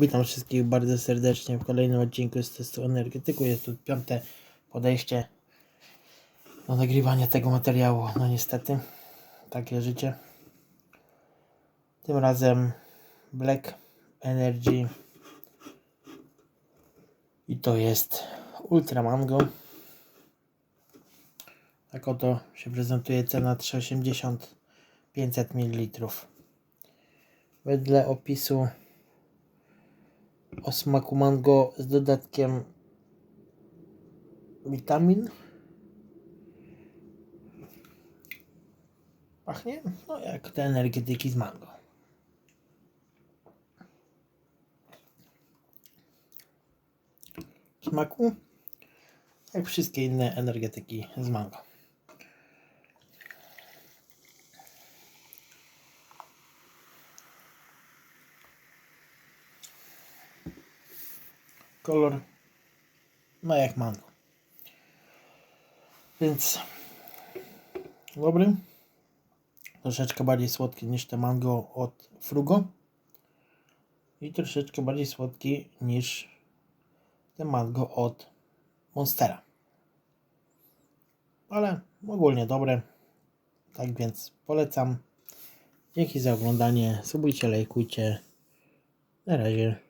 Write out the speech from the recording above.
Witam wszystkich bardzo serdecznie w kolejnym odcinku z testu energetyku. Jest tu piąte podejście do nagrywania tego materiału. No niestety, takie życie. Tym razem Black Energy i to jest Ultra Mango. Tak oto się prezentuje cena 3,80 500 ml. Wedle opisu o smaku mango z dodatkiem witamin. Pachnie no jak te energetyki z mango. Smaku jak wszystkie inne energetyki z mango. Kolor no jak mango. Więc dobry. Troszeczkę bardziej słodki niż te mango od Frugo. I troszeczkę bardziej słodki niż te mango od Monstera. Ale ogólnie dobre. Tak więc polecam. Dzięki za oglądanie. Subujcie, lajkujcie. Na razie.